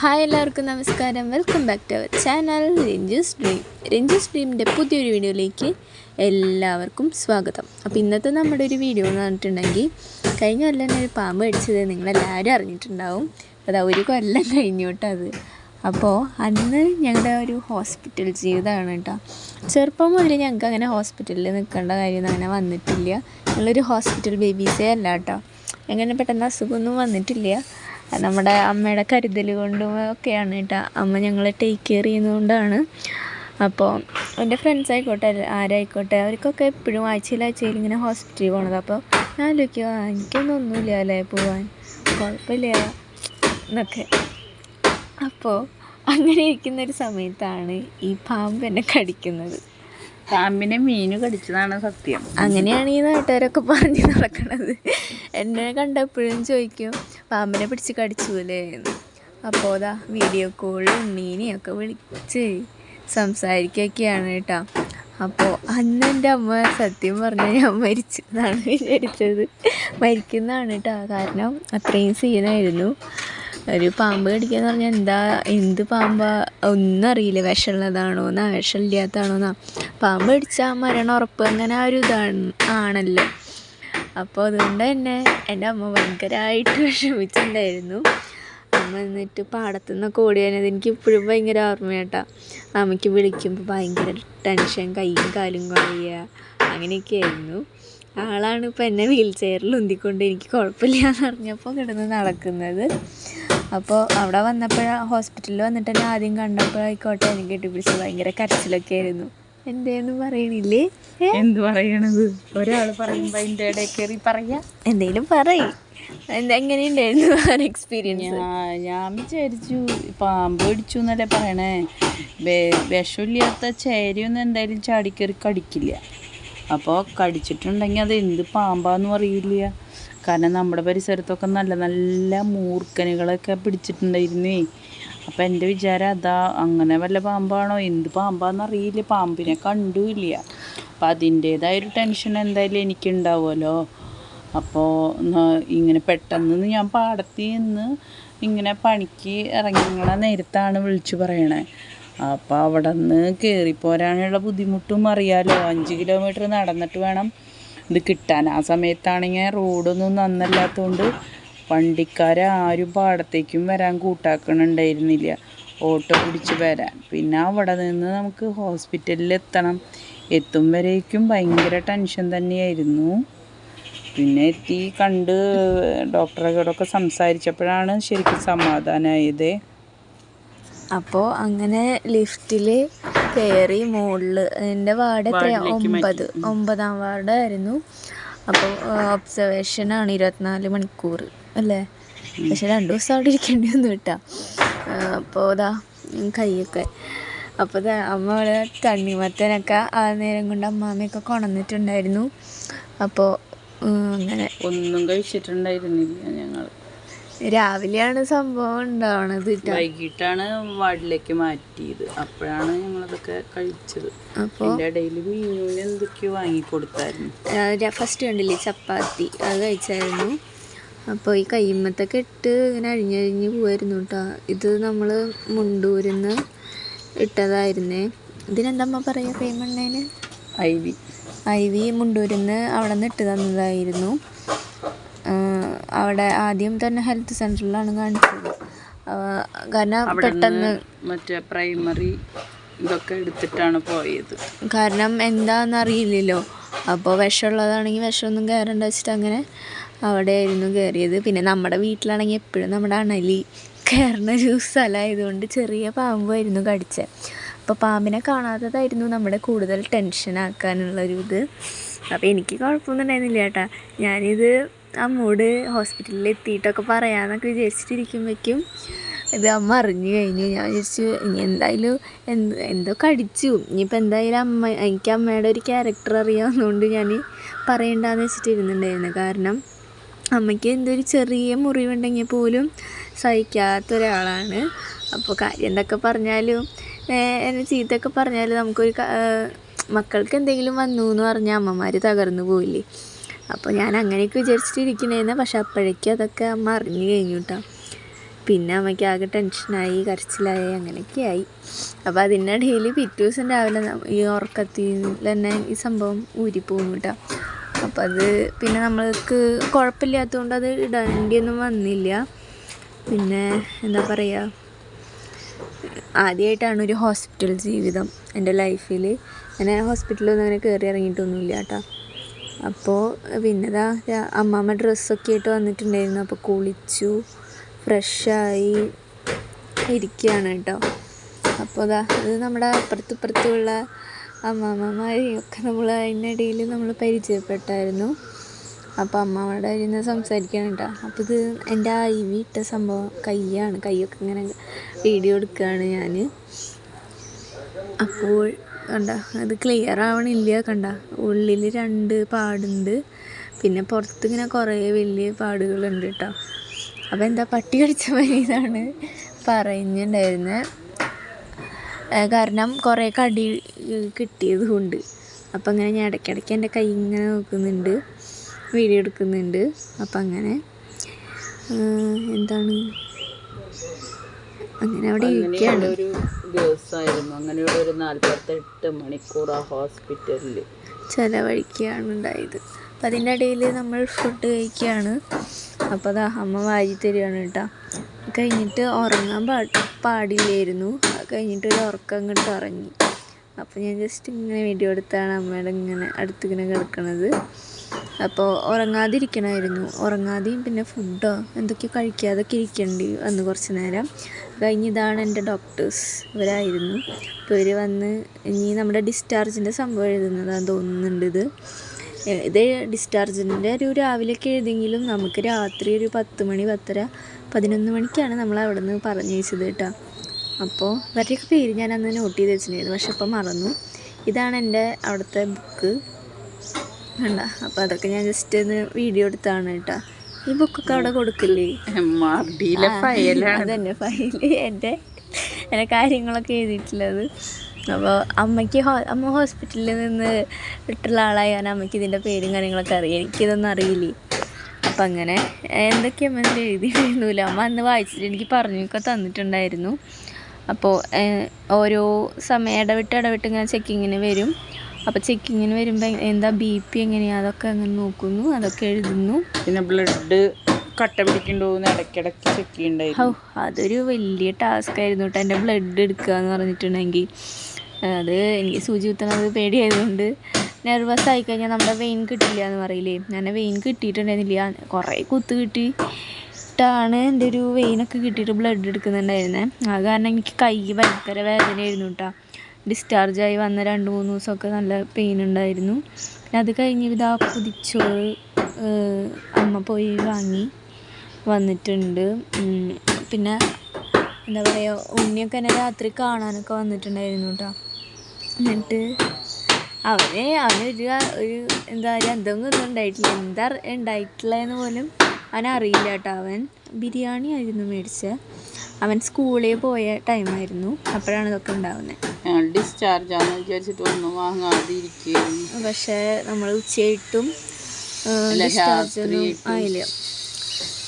Hi എല്ലാവർക്കും നമസ്കാരം. Welcome back to our channel Ranju's dream Ranju's ഡ്രീമിന്റെ പുതിയൊരു വീഡിയോയിലേക്ക് എല്ലാവർക്കും സ്വാഗതം. അപ്പോൾ ഇന്നത്തെ നമ്മുടെ ഒരു വീഡിയോ എന്ന് പറഞ്ഞിട്ടുണ്ടെങ്കിൽ കഴിഞ്ഞ കൊല്ലം ഒരു പാമ്പ് കടിച്ചത് നിങ്ങളെല്ലാവരും അറിഞ്ഞിട്ടുണ്ടാവും. അതാ ഒരു കൊല്ലം അത്. അപ്പോൾ അന്ന് ഞങ്ങളുടെ ഒരു ഹോസ്പിറ്റൽ ജീവിതമാണ് കേട്ടോ. ചെറുപ്പം മുതൽ ഞങ്ങൾക്ക് അങ്ങനെ ഹോസ്പിറ്റലിൽ നിൽക്കേണ്ട കാര്യം അങ്ങനെ വന്നിട്ടില്ല. ഞങ്ങളൊരു ഹോസ്പിറ്റൽ ബേബീസേ അല്ല കേട്ടോ. അങ്ങനെ പെട്ടെന്ന് അസുഖമൊന്നും വന്നിട്ടില്ല. നമ്മുടെ അമ്മയുടെ കരുതൽ കൊണ്ടും ഒക്കെയാണ് കേട്ടോ. അമ്മ ഞങ്ങളെ ടേക്ക് കെയർ ചെയ്യുന്നതുകൊണ്ടാണ്. അപ്പോൾ എന്റെ ഫ്രണ്ട്സ് ആയിക്കോട്ടെ ആരായിക്കോട്ടെ അവർക്കൊക്കെ എപ്പോഴും ആഴ്ചയിൽ ആഴ്ചയിൽ ഇങ്ങനെ ഹോസ്പിറ്റലിൽ പോകണത് അപ്പോൾ ഞാൻ ആലോചിക്കുക "ആ, എനിക്കൊന്നും ഒന്നുമില്ല അല്ലേ പോവാൻ? കുഴപ്പമില്ല എന്നൊക്കെ. അപ്പോൾ അങ്ങനെ ഇരിക്കുന്ന ഒരു സമയത്താണ് ഈ പാമ്പ് എന്നെ കടിക്കുന്നത്. പാമ്പിനെ മീന് കടിച്ചതാണ് സത്യം. അങ്ങനെയാണ് ഈ നാട്ടുകാരൊക്കെ പറഞ്ഞ് നടക്കണത്. എന്നെ കണ്ടപ്പോഴും ചോദിക്കും പാമ്പിനെ പിടിച്ച് കടിച്ചുപോലെ അപ്പോൾ അതാ വീഡിയോ കോളിൽ ഉണ്ണീനെയൊക്കെ വിളിച്ച് സംസാരിക്കുകയൊക്കെയാണ് കേട്ടോ. അപ്പോൾ അന്ന് എന്റെ അമ്മ സത്യം പറഞ്ഞാൽ ഞാൻ എന്നാണ് വിചാരിച്ചത്. മരിക്കുന്നതാണ് കേട്ടോ. കാരണം അത്രയും സീനായിരുന്നു. ഒരു പാമ്പ് കടിക്കുക എന്ന് പറഞ്ഞാൽ എന്താ എന്ത് പാമ്പാ ഒന്നും അറിയില്ല. വിഷമുള്ളതാണോന്നാ വിഷമില്ലാത്തതാണോന്നാ പാമ്പ് കടിച്ചാൽ മരണം ഉറപ്പ് അങ്ങനെ ആ ഒരു ഇതാണ് ആണല്ലോ. അപ്പോൾ അതുകൊണ്ട് തന്നെ എന്റെ അമ്മ ഭയങ്കരമായിട്ട് വിഷമിച്ചിട്ടുണ്ടായിരുന്നു. അമ്മ എന്നിട്ട് പാടത്തു നിന്നൊക്കെ ഓടി എനിക്ക് ഇപ്പോഴും ഭയങ്കര ഓർമ്മയാട്ടാ. അമ്മയ്ക്ക് വിളിക്കുമ്പോൾ ഭയങ്കര ടെൻഷൻ കൈയും കാലും കുറയുക അങ്ങനെയൊക്കെ ആയിരുന്നു ആളാണ് ഇപ്പം എന്നെ വീൽ ചെയറിൽ ഉന്തിക്കൊണ്ട് എനിക്ക് കുഴപ്പമില്ല എന്ന് അറിഞ്ഞപ്പോൾ കിടന്ന് നടക്കുന്നത്. അപ്പോൾ അവിടെ വന്നപ്പോഴാണ് ഹോസ്പിറ്റലിൽ വന്നിട്ട് തന്നെ ആദ്യം കണ്ടപ്പോഴായിക്കോട്ടെ എനിക്ക് കെട്ടിപ്പിടിച്ച് ഭയങ്കര കരച്ചിലൊക്കെ ആയിരുന്നു എന്തേന്ന് പറയണില്ലേ? എന്ത് പറയണത്? ഒരാൾ പറയുമ്പോ അതിന്റെ ഇടയിൽ കയറി പറയാ. എന്തേലും പറയ്. എങ്ങനെയുണ്ടായിരുന്നു എക്സ്പീരിയൻസ് ഞാൻ വിചാരിച്ചു പാമ്പ് പിടിച്ചു എന്നല്ലേ പറയണേ. വിഷമില്ലാത്ത ചേരിയൊന്നും എന്തായാലും ചാടിക്കറി കടിക്കില്ല. അപ്പോൾ കടിച്ചിട്ടുണ്ടെങ്കിൽ അത് എന്ത് പാമ്പാന്നും അറിയില്ല. കാരണം നമ്മുടെ പരിസരത്തൊക്കെ നല്ല നല്ല മൂർക്കനുകളൊക്കെ പിടിച്ചിട്ടുണ്ടായിരുന്നേ. അപ്പം എന്റെ വിചാരം അതാ അങ്ങനെ വല്ല പാമ്പാണോ? എന്ത് പാമ്പാന്ന് അറിയില്ല പാമ്പിനെ കണ്ടുമില്ല അപ്പം അതിന്റേതായൊരു ടെൻഷൻ എന്തായാലും എനിക്കുണ്ടാവുമല്ലോ. അപ്പോൾ ഇങ്ങനെ പെട്ടെന്ന് ഞാൻ പാടത്ത് നിന്ന് ഇങ്ങനെ പണിക്ക് ഇറങ്ങിങ്ങളെ നേരത്താണ് വിളിച്ചു പറയണേ. അപ്പോൾ അവിടെ നിന്ന് കയറിപ്പോരാനുള്ള ബുദ്ധിമുട്ടും അറിയാലോ. അഞ്ച് കിലോമീറ്റർ നടന്നിട്ട് വേണം ഇത് കിട്ടാൻ. ആ സമയത്താണെങ്കിൽ റോഡൊന്നും നന്നല്ലാത്തതുകൊണ്ട് വണ്ടിക്കാരെ ആരും പാടത്തേക്കും വരാൻ കൂട്ടാക്കണുണ്ടായിരുന്നില്ല. ഓട്ടോ പിടിച്ച് വരാൻ. പിന്നെ അവിടെ നിന്ന് നമുക്ക് ഹോസ്പിറ്റലിൽ എത്തണം. എത്തും വരേക്കും ഭയങ്കര ടെൻഷൻ തന്നെയായിരുന്നു. പിന്നെ എത്തി കണ്ട് ഡോക്ടറോടൊക്കെ സംസാരിച്ചപ്പോഴാണ് ശരിക്കും സമാധാനമായത് അപ്പോൾ അങ്ങനെ ലിഫ്റ്റിൽ കയറി മുകളിൽ എന്റെ വാർഡ് എത്രയാ? ഒമ്പത്. ഒമ്പതാം വാർഡായിരുന്നു. അപ്പോൾ ഒബ്സർവേഷനാണ് ഇരുപത്തിനാല് മണിക്കൂർ അല്ലേ? പക്ഷെ രണ്ട് ദിവസം അവിടെ ഇരിക്കേണ്ടി വന്നു കേട്ടോ. അപ്പോൾ ഇതാ കൈയൊക്കെ അപ്പോൾ ഇതാ അമ്മ അവിടെ തണ്ണിമത്തനൊക്കെ ആ നേരം കൊണ്ട് അമ്മാമ്മയൊക്കെ കൊണന്നിട്ടുണ്ടായിരുന്നു. അപ്പോൾ അങ്ങനെ ഒന്നും കഴിച്ചിട്ടുണ്ടായിരുന്നില്ല ഞങ്ങൾ രാവിലെയാണ് സംഭവം ഉണ്ടാവണത് കേട്ടോ വൈകിട്ടാണ് വാർഡിലേക്ക് മാറ്റിയത്. അപ്പോഴാണ് ഞങ്ങളതൊക്കെ കഴിച്ചത്. അപ്പോൾ ഇടയിൽ മീനൂന് എന്തൊക്കെയോ വാങ്ങിക്കൊടുത്തായിരുന്നു. ഫസ്റ്റ് കണ്ടില്ലേ? ചപ്പാത്തി. അത് കഴിച്ചായിരുന്നു. അപ്പോൾ ഈ കയ്യുമ്മത്തൊക്കെ ഇട്ട് ഇങ്ങനെ അഴിഞ്ഞഴിഞ്ഞ് പോവായിരുന്നു കേട്ടോ ഇത് നമ്മൾ മുണ്ടൂരിന്ന് ഇട്ടതായിരുന്നേ. ഇതിനെന്താ അമ്മ പറയുക പേമണ്ണേന് ഐ വി. ഐ വി മുണ്ടൂരിന്ന് അവിടെ നിന്ന് ഇട്ട് തന്നതായിരുന്നു. അവിടെ ആദ്യം തന്നെ ഹെൽത്ത് സെന്ററിലാണ് കാണിച്ചത്. കാരണം പെട്ടെന്ന് മറ്റേ പ്രൈമറി ഇതൊക്കെ എടുത്തിട്ടാണ് പോയത്. കാരണം എന്താണെന്നറിയില്ലല്ലോ അപ്പോൾ വിഷമുള്ളതാണെങ്കിൽ വിഷമൊന്നും കയറണ്ട വെച്ചിട്ട് അങ്ങനെ അവിടെ ആയിരുന്നു കയറിയത് പിന്നെ നമ്മുടെ വീട്ടിലാണെങ്കിൽ എപ്പോഴും നമ്മുടെ അണലി കയറുന്ന ഒരു സ്ഥലമായതുകൊണ്ട് ചെറിയ പാമ്പായിരുന്നു കടിച്ചത് അപ്പോൾ പാമ്പിനെ കാണാത്തതായിരുന്നു നമ്മുടെ കൂടുതൽ ടെൻഷനാക്കാനുള്ളൊരു ഇത്. അപ്പോൾ എനിക്ക് കുഴപ്പമൊന്നും ഉണ്ടായിരുന്നില്ല ചേട്ടാ ഞാനിത് അമ്മോട് ഹോസ്പിറ്റലിൽ എത്തിയിട്ടൊക്കെ പറയാമെന്നൊക്കെ വിചാരിച്ചിട്ടിരിക്കുമ്പോഴേക്കും ഇത് അമ്മ അറിഞ്ഞു കഴിഞ്ഞു. ഞാൻ വിചാരിച്ചു ഇനി എന്തായാലും എന്ത് എന്തോ കടിച്ചു. ഇനിയിപ്പോൾ എന്തായാലും അമ്മ എനിക്ക് അമ്മയുടെ ഒരു ക്യാരക്ടർ അറിയാവുന്നതുകൊണ്ട് ഞാൻ പറയണ്ടെന്ന് വെച്ചിട്ടിരുന്നുണ്ടായിരുന്നു കാരണം അമ്മയ്ക്ക് എന്തൊരു ചെറിയ മുറിവുണ്ടെങ്കിൽ പോലും സഹിക്കാത്ത ഒരാളാണ്. അപ്പോൾ കാര്യം എന്തൊക്കെ പറഞ്ഞാലും എന്നെ ചീത്തയൊക്കെ പറഞ്ഞാലും നമുക്കൊരു മക്കൾക്ക് എന്തെങ്കിലും വന്നു എന്ന് പറഞ്ഞാൽ അമ്മമാർ തകർന്നു പോയില്ലേ അപ്പോൾ ഞാൻ അങ്ങനെയൊക്കെ വിചാരിച്ചിട്ടിരിക്കണേന്ന് പക്ഷെ അപ്പോഴേക്കും അതൊക്കെ അമ്മ അറിഞ്ഞു കഴിഞ്ഞു കേട്ടോ പിന്നെ അമ്മയ്ക്ക് ആകെ ടെൻഷനായി കരച്ചിലായി അങ്ങനെയൊക്കെയായി അപ്പോൾ അതിന്റെ ഡെയിലി പിറ്റേ ദിവസം രാവിലെ ഈ ഉറക്കത്തിൽ തന്നെ ഈ സംഭവം ഊരിപ്പോകും കേട്ടോ അപ്പോൾ അത് പിന്നെ നമ്മൾക്ക് കുഴപ്പമില്ലാത്തതുകൊണ്ട് അത് ഇടേണ്ടിയൊന്നും വന്നില്ല. പിന്നെ എന്താ പറയുക ആദ്യമായിട്ടാണ് ഒരു ഹോസ്പിറ്റൽ ജീവിതം എന്റെ ലൈഫിൽ. ഞാൻ ഹോസ്പിറ്റലൊന്നും അങ്ങനെ കയറി ഇറങ്ങിയിട്ടൊന്നുമില്ല കേട്ടോ. അപ്പോൾ പിന്നെ രാ- അമ്മാമ്മ ഡ്രസ്സൊക്കെ ആയിട്ട് വന്നിട്ടുണ്ടായിരുന്നു. അപ്പോൾ കുളിച്ചു ഫ്രഷായി ഇരിക്കുകയാണ് കേട്ടോ. അപ്പോൾ ദാ ഇത് നമ്മുടെ അപ്പുറത്ത് ഇപ്പുറത്തുള്ള അമ്മാമ്മമാരെയും ഒക്കെ നമ്മൾ അതിനിടയിൽ നമ്മൾ പരിചയപ്പെട്ടായിരുന്നു അപ്പോൾ അമ്മാമ്മയുടെ നിന്ന് സംസാരിക്കുകയാണ് അപ്പോൾ ഇത് എന്റെ ഐ വി ഇട്ട സംഭവം കയ്യാണ് കൈയൊക്കെ ഇങ്ങനെ വീഡിയോ എടുക്കുകയാണ് ഞാൻ അപ്പോൾ കണ്ട അത് ക്ലിയർ ആവണില്ല കണ്ട. ഉള്ളിൽ രണ്ട് പാടുണ്ട്. പിന്നെ പുറത്ത് ഇങ്ങനെ കുറേ വലിയ പാടുകളുണ്ട് കേട്ടോ അപ്പോൾ എന്താ പട്ടി കടിച്ച മരീതാണ് പറയുന്നുണ്ടായിരുന്നത് ഏഹ് കാരണം കുറേ കടി കിട്ടിയതുകൊണ്ട്. കിട്ടിയത് കൊണ്ട് അപ്പം അങ്ങനെ ഞാൻ ഇടയ്ക്കിടയ്ക്ക് എന്റെ കൈ ഇങ്ങനെ നോക്കുന്നുണ്ട്. വീഡിയോ എടുക്കുന്നുണ്ട്. അപ്പം അങ്ങനെ എന്താണ്? അങ്ങനെ അവിടെ ഇരിക്കുകയാണ് ഒരു ദിവസമായിരുന്നു അങ്ങനെയുള്ള ഒരു നാൽപ്പത്തെട്ട് മണിക്കൂർ ആ ഹോസ്പിറ്റലിൽ ചിലവഴിക്കുകയാണ് ഉണ്ടായത് അപ്പം അതിന്റെ ഇടയിൽ നമ്മൾ ഫുഡ് കഴിക്കുകയാണ്. അപ്പോൾ അത് അമ്മ വാരി തരികയാണ് കേട്ടോ. കഴിഞ്ഞിട്ട് ഉറങ്ങാൻ പാ പാടില്ലായിരുന്നു. അത് കഴിഞ്ഞിട്ട് ഒരു ഉറക്കം അങ്ങോട്ട് ഉറങ്ങി. അപ്പോൾ ഞാൻ ജസ്റ്റ് ഇങ്ങനെ വീഡിയോ എടുത്താണ് അമ്മയുടെ ഇങ്ങനെ അടുത്തിങ്ങനെ കിടക്കണത്. അപ്പോൾ ഉറങ്ങാതിരിക്കണമായിരുന്നു ഉറങ്ങാതെയും പിന്നെ ഫുഡോ എന്തൊക്കെയോ കഴിക്കാതൊക്കെ ഇരിക്കേണ്ടി വന്നു കുറച്ച് നേരം. കഴിഞ്ഞ് ഇതാണ് എന്റെ ഡോക്ടേഴ്സ് ഇവരായിരുന്നു. അപ്പോൾ ഇവർ വന്ന് ഇനി നമ്മുടെ ഡിസ്ചാർജിന്റെ സംഭവം എഴുതുന്നതാണ് തോന്നുന്നുണ്ട് ഇത്. ഇത് ഡിസ്ചാർജിന്റെ ഒരു രാവിലെയൊക്കെ എഴുതിയെങ്കിലും നമുക്ക് രാത്രി ഒരു പത്ത് മണി പത്തര പതിനൊന്ന് മണിക്കാണ് നമ്മൾ അവിടെ നിന്ന് പറഞ്ഞയച്ചത് കേട്ടോ. അപ്പോൾ ഇവരുടെയൊക്കെ പേര് ഞാൻ അന്ന് നോട്ട് ചെയ്ത് വെച്ചിട്ടുണ്ടായിരുന്നു പക്ഷെ ഇപ്പം മറന്നു. ഇതാണ് എന്റെ അവിടുത്തെ ബുക്ക് വേണ്ട അപ്പോൾ അതൊക്കെ ഞാൻ ജസ്റ്റ് ഒന്ന് വീഡിയോ എടുത്താണ് കേട്ടോ. ഈ ബുക്കൊക്കെ അവിടെ കൊടുക്കില്ലേ? അതന്നെ ഫയൽ എന്റെ എന്റെ കാര്യങ്ങളൊക്കെ എഴുതിയിട്ടുള്ളത്. അപ്പോൾ അമ്മയ്ക്ക് ഹോ അമ്മ ഹോസ്പിറ്റലിൽ നിന്ന് വിട്ടുള്ള ആളായ കാരണം അമ്മയ്ക്ക് ഇതിന്റെ പേരും കാര്യങ്ങളൊക്കെ അറിയാം. എനിക്കിതൊന്നും അറിയില്ലേ. അപ്പം അങ്ങനെ എന്തൊക്കെയാ അമ്മ എഴുതി എഴുതിയിട്ടുണ്ടായിരുന്നില്ല അമ്മ അന്ന് വായിച്ചിട്ട് എനിക്ക് പറഞ്ഞൊക്കെ തന്നിട്ടുണ്ടായിരുന്നു. അപ്പോൾ ഓരോ സമയം ഇടവിട്ട് ഇടവിട്ട് ഇങ്ങനെ ചെക്കിങ്ങിന് വരും. അപ്പോൾ ചെക്കിങ്ങിന് വരുമ്പോൾ എന്താ ബി പി എങ്ങനെയാണ് അതൊക്കെ അങ്ങനെ നോക്കുന്നു. അതൊക്കെ എഴുതുന്നു. പിന്നെ ബ്ലഡ് കട്ട പിടിക്കണ്ടോന്ന് ഇടയ്ക്കിടയ്ക്ക് ചെക്ക് ചെയ്യണ്ടായിരുന്നു അതൊരു വലിയ ടാസ്ക് ആയിരുന്നു കേട്ടോ. എന്റെ ബ്ലഡ് എടുക്കുക എന്ന് പറഞ്ഞിട്ടുണ്ടെങ്കിൽ. അത് എനിക്ക് സൂചി കുത്തുന്നത് പേടിയായതുകൊണ്ട് നെർവസ് ആയി കഴിഞ്ഞാൽ നമ്മുടെ വെയിൻ കിട്ടില്ല എന്ന് പറയില്ലേ. ഞാൻ വെയിൻ കിട്ടിയിട്ടുണ്ടായിരുന്നില്ല. കുറേ കുത്ത് കിട്ടി ാണ് എന്റെ ഒരു വെയിനൊക്കെ കിട്ടിയിട്ട് ബ്ലഡ് എടുക്കുന്നുണ്ടായിരുന്നത് അത് കാരണം എനിക്ക് കൈ ഭയങ്കര വേദനയായിരുന്നു കേട്ടോ ഡിസ്ചാർജായി വന്ന രണ്ട് മൂന്ന് ദിവസമൊക്കെ നല്ല പെയിൻ ഉണ്ടായിരുന്നു. പിന്നെ അത് കഴിഞ്ഞ് ഇതാ കുതിച്ചോറ് അമ്മ പോയി വാങ്ങി വന്നിട്ടുണ്ട്. പിന്നെ എന്താ പറയുക ഉണ്ണിയൊക്കെ എന്നെ രാത്രി കാണാനൊക്കെ വന്നിട്ടുണ്ടായിരുന്നു കേട്ടോ എന്നിട്ട് അവന് അവനൊരു ഒരു എന്താ പറയുക എന്തെങ്കിലും ഒന്നും ഉണ്ടായിട്ടില്ല. എന്താ ഉണ്ടായിട്ടുള്ളതെന്ന് പോലും അവനറിയില്ല കേട്ടോ. അവൻ ബിരിയാണി ആയിരുന്നു മേടിച്ചത് അവൻ സ്കൂളിൽ പോയ ടൈമായിരുന്നു അപ്പോഴാണ് ഇതൊക്കെ ഉണ്ടാവുന്നത് ഡിസ്ചാർജ് ആണെന്ന് വിചാരിച്ചിട്ട് ഒന്നും വാങ്ങാതെ ഇരിക്കുകയായിരുന്നു. പക്ഷേ നമ്മൾ ഉച്ചയായിട്ടും അല്ല, ഡിസ്ചാർജ് ഒന്നും ആയില്ല.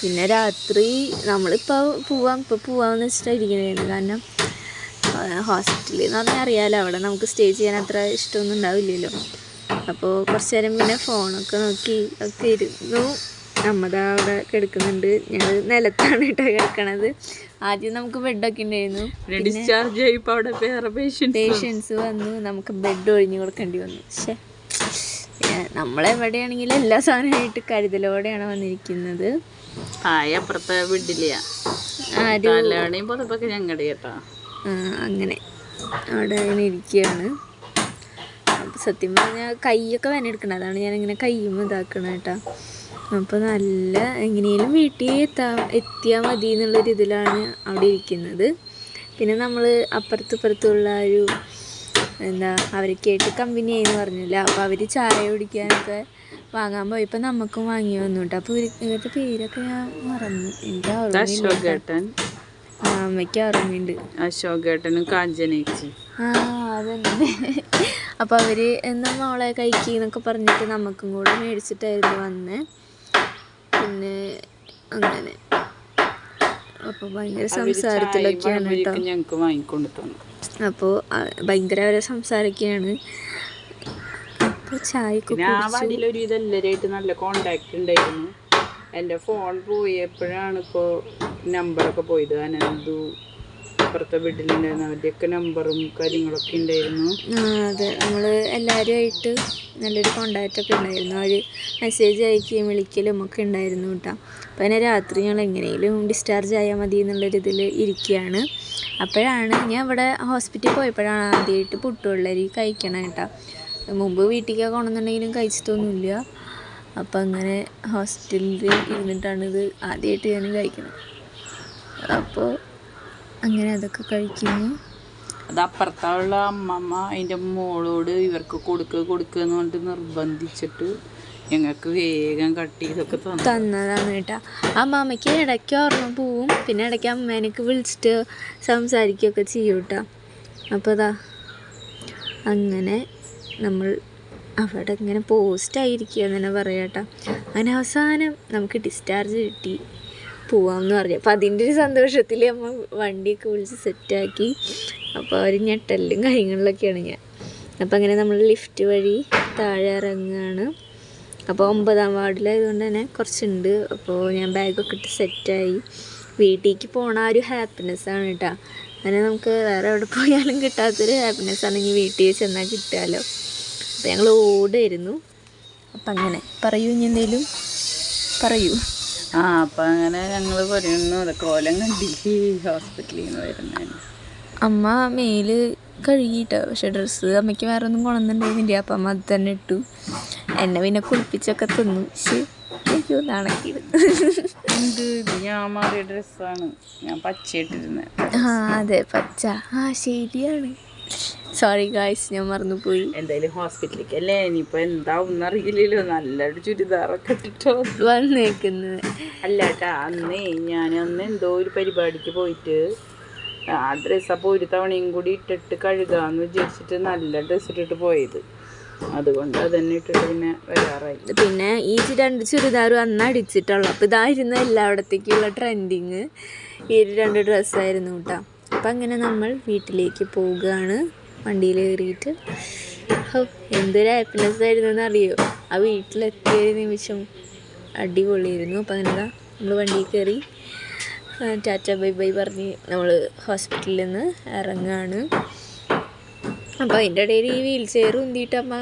പിന്നെ രാത്രി നമ്മളിപ്പോൾ പോവാം. ഇപ്പോൾ പോവാമെന്ന് വെച്ചിട്ടായിരിക്കണേ കാരണം ഹോസ്പിറ്റലിൽ എന്ന് പറഞ്ഞാൽ അറിയാമല്ലോ അവിടെ നമുക്ക് സ്റ്റേ ചെയ്യാൻ അത്ര ഇഷ്ടമൊന്നും ഉണ്ടാവില്ലല്ലോ. അപ്പോൾ കുറച്ച് നേരം പിന്നെ ഫോണൊക്കെ നോക്കി ഒക്കെ ഇരുന്നു. നമ്മതാ അവിടെ കിടക്കുന്നുണ്ട്. ഞങ്ങൾ നിലത്താണ് കേട്ടോ കിടക്കണത്. ആദ്യം നമുക്ക് ബെഡൊക്കെ ഉണ്ടായിരുന്നു. ഡിസ്ചാർജ് ആയപ്പോൾ അവിടെ വേറെ പേഷ്യൻസ് വന്നു. നമുക്ക് ബെഡ് ഒഴിഞ്ഞു കൊടുക്കേണ്ടി വന്നു. പക്ഷേ നമ്മളെവിടെയാണെങ്കിലും എല്ലാ സാധനമായിട്ട് കരുതലോടെയാണ് വന്നിരിക്കുന്നത്. ആയ അപ്പുറത്തെ വീട്ടിലെയാ ആരും ഞങ്ങളുടെ കേട്ടാ. അങ്ങനെ. അവിടെ അങ്ങനെ ഇരിക്കുകയാണ്. സത്യം പറഞ്ഞാൽ കൈയൊക്കെ വേനെടുക്കണം അതാണ് ഞാനിങ്ങനെ കൈയും ഇതാക്കണം കേട്ടോ. അപ്പോൾ നല്ല എങ്ങനെയും വീട്ടിൽ എത്താ എത്തിയാൽ മതി എന്നുള്ളൊരു ഇതിലാണ് അവിടെ ഇരിക്കുന്നത്. പിന്നെ നമ്മൾ അപ്പുറത്തും ഇപ്പുറത്തുള്ള ഒരു എന്താ അവരൊക്കെയായിട്ട് കമ്പനി ആയെന്ന് പറഞ്ഞില്ല? അപ്പോൾ അവർ ചായ കുടിക്കാനൊക്കെ വാങ്ങാൻ പോയപ്പോൾ നമുക്കും വാങ്ങി വന്നു കേട്ടോ. അപ്പോൾ ഇവരുടെ പേരൊക്കെ ഞാൻ മറന്നു. എനിക്ക് അമ്മയ്ക്ക് ഓർമ്മയുണ്ട് അശോകേട്ടനും കാഞ്ചനേച്ചി. ആ അതന്നെ. അപ്പോൾ അവർ എന്നാ മോളെ കഴിക്കുന്നൊക്കെ പറഞ്ഞിട്ട് നമുക്കും കൂടെ മേടിച്ചിട്ടായിരുന്നു വന്ന്. പിന്നെ അങ്ങനെ. അപ്പോൾ ഭയങ്കര സംസാരത്തിലൊക്കെയാണ് കേട്ടോ. ഞങ്ങൾക്ക് വാങ്ങിക്കൊണ്ട് തന്നു അപ്പോൾ ഭയങ്കര അവരെ സംസാരമൊക്കെയാണ് അപ്പോൾ ചായ നല്ല കോണ്ടാക്ട് ഉണ്ടായിരുന്നു. എന്റെ ഫോൺ പോയപ്പോഴാണ് ഇപ്പോൾ നമ്പറൊക്കെ പോയത്. അനന്തു അപ്പുറത്തെ വീട്ടിലുണ്ടായിരുന്നു അവരുടെയൊക്കെ നമ്പറും കാര്യങ്ങളൊക്കെ ഉണ്ടായിരുന്നു. അതെ. നമ്മൾ എല്ലാവരുമായിട്ട് നല്ലൊരു കോണ്ടാക്റ്റ് ഒക്കെ ഉണ്ടായിരുന്നു. അവർ മെസ്സേജ് അയക്കുകയും വിളിക്കലും ഒക്കെ ഉണ്ടായിരുന്നു കേട്ടോ. അപ്പോൾ അതിനെ രാത്രി ഞങ്ങൾ എങ്ങനെയും ഡിസ്ചാർജ് ആയാൽ മതി എന്നുള്ളൊരു ഇതിൽ ഇരിക്കുകയാണ്. അപ്പോഴാണ് ഞാൻ ഇവിടെ ഹോസ്പിറ്റലിൽ പോയപ്പോഴാണ് ആദ്യമായിട്ട് പുട്ടുവെള്ളരി കഴിക്കണം കേട്ടോ. മുമ്പ് വീട്ടിലേക്ക് കൊണ്ടുവന്നിട്ടുണ്ടെങ്കിലും കഴിച്ചിട്ടൊന്നുമില്ല. അപ്പം അങ്ങനെ ഹോസ്റ്റലിൽ ഇരുന്നിട്ടാണ് ഇത് ആദ്യമായിട്ട് ഞാൻ കഴിക്കുന്നത്. അപ്പോൾ അങ്ങനെ അതൊക്കെ കഴിക്കുന്നു. അത് അപ്പുറത്തുള്ള അമ്മമ്മ അതിന്റെ മോളോട് ഇവർക്ക് കൊടുക്കുക കൊടുക്കുക എന്ന് പറഞ്ഞിട്ട് നിർബന്ധിച്ചിട്ട് ഞങ്ങൾക്ക് വേഗം കട്ട് ചെയ്തൊക്കെ തന്നു. തന്നതാണ് കേട്ടോ. ആ മാമയ്ക്ക് ഇടയ്ക്ക് ഓർമ്മ പോവും. പിന്നെ ഇടയ്ക്ക് അമ്മേനക്ക് വിളിച്ചിട്ട് സംസാരിക്കുകയൊക്കെ ചെയ്യും കേട്ടോ. അപ്പോൾ അതാ അങ്ങനെ നമ്മൾ അവിടെ ഇങ്ങനെ പോസ്റ്റായിരിക്കുക എന്ന് തന്നെ പറയാം കേട്ടോ അങ്ങനെ അവസാനം നമുക്ക് ഡിസ്ചാർജ് കിട്ടി. പോവാമെന്ന് പറഞ്ഞു. അപ്പോൾ അതിന്റെ ഒരു സന്തോഷത്തിൽ നമ്മൾ വണ്ടിയൊക്കെ വിളിച്ച് സെറ്റാക്കി. അപ്പോൾ അവർ ഞെട്ടലും കാര്യങ്ങളിലൊക്കെയാണ് ഞാൻ. അപ്പോൾ അങ്ങനെ നമ്മൾ ലിഫ്റ്റ് വഴി താഴെ ഇറങ്ങുകയാണ് അപ്പോൾ ഒമ്പതാം വാർഡിലായതുകൊണ്ട് തന്നെ കുറച്ചുണ്ട്. അപ്പോൾ ഞാൻ ബാഗൊക്കെ ഇട്ട് സെറ്റായി. വീട്ടിലേക്ക് പോണ ആ ഒരു ഹാപ്പിനെസ് ആണ് കേട്ടോ. അങ്ങനെ നമുക്ക് വേറെ എവിടെ പോയാലും കിട്ടാത്തൊരു ഹാപ്പിനെസ് ആണെങ്കിൽ വീട്ടിൽ ചെന്നാൽ കിട്ടുമല്ലോ അപ്പോൾ ഞങ്ങൾ ഓടായിരുന്നു. അപ്പം അങ്ങനെ. പറയൂ ഇനി എന്തേലും. പറയൂ. ആ അപ്പം അങ്ങനെ ഞങ്ങൾ പറയുന്നു കോലം കണ്ടില്ലേ ഹോസ്പിറ്റലിൽ നിന്ന് വരുന്നതിന് അമ്മ മേൽ കഴുകിയിട്ടോ? പക്ഷെ ഡ്രസ്സ് അമ്മയ്ക്ക് വേറെ ഒന്നും കൊണന്നുണ്ടായിരുന്നില്ല. അപ്പം അമ്മ അത് തന്നെ ഇട്ടു. എന്നെ പിന്നെ കുളിപ്പിച്ചൊക്കെ തിന്നു. പക്ഷേ അയ്യോ നാണക്കേട്. എന്ത്? ഞാൻ മാറിയ ഡ്രസ്സാണ് ഞാൻ പച്ചയിട്ടിരുന്നത് ആ അതെ പച്ച. ആ ശരിയാണ്. സോറി ഗായ്സ് ഞാൻ മറന്നുപോയി. എന്തായാലും ഹോസ്പിറ്റലിലേക്ക് അല്ലേ ഇനിയിപ്പോ എന്താവും അറിയില്ലല്ലോ. നല്ലൊരു ചുരിദാറൊക്കെ ഇട്ടിട്ടോ. വന്നേക്കുന്നത് അല്ല കേട്ടാ അന്നേ ഞാൻ അന്ന് എന്തോ ഒരു പരിപാടിക്ക് പോയിട്ട് ആ ഡ്രസ്സ് അപ്പോൾ ഒരു തവണയും കൂടി ഇട്ടിട്ട് കഴുകാന്ന് വിചാരിച്ചിട്ട് നല്ല ഡ്രസ്സ് ഇട്ടിട്ട് പോയത്. അതുകൊണ്ട് അതന്നെ ഇട്ടിട്ട് പിന്നെ വരാറായി. പിന്നെ ഈ രണ്ട് ചുരിദാറും അന്ന് അടിച്ചിട്ടുള്ളൂ. അപ്പോൾ ഇതായിരുന്നു എല്ലായിടത്തേക്കുള്ള ട്രെൻഡിങ് ഈ രണ്ട് ഡ്രസ്സായിരുന്നു കേട്ടോ അപ്പം അങ്ങനെ നമ്മൾ വീട്ടിലേക്ക് പോവുകയാണ്. വണ്ടിയിൽ കയറിയിട്ട്. എന്തൊരു ഹാപ്പിനെസ് ആയിരുന്നു എന്നറിയോ ആ വീട്ടിലെത്തിയ നിമിഷം അടിപൊളിയായിരുന്നു. അപ്പം അങ്ങനെ നമ്മൾ വണ്ടിയിൽ കയറി ടാറ്റ ബൈ ബൈ പറഞ്ഞ് നമ്മൾ ഹോസ്പിറ്റലിൽ നിന്ന് ഇറങ്ങുകയാണ് അപ്പോൾ അതിന്റെ ഇടയിൽ ഈ വീൽ ചെയർ ഉന്തിയിട്ട് അമ്മ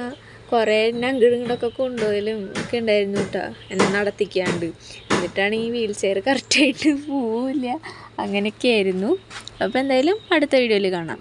കുറേ എന്നെ അങ്കിടങ്ങളൊക്കെ കൊണ്ടുപോയാലും ഒക്കെ ഉണ്ടായിരുന്നു കേട്ടോ എന്നെ നടത്തിക്കാണ്ട്. എന്നിട്ടാണ് ഈ വീൽ ചെയർ കറക്റ്റായിട്ട് പോവില്ല. അങ്ങനെയൊക്കെ ആയിരുന്നു അപ്പോൾ എന്തായാലും അടുത്ത വീഡിയോയിൽ കാണാം.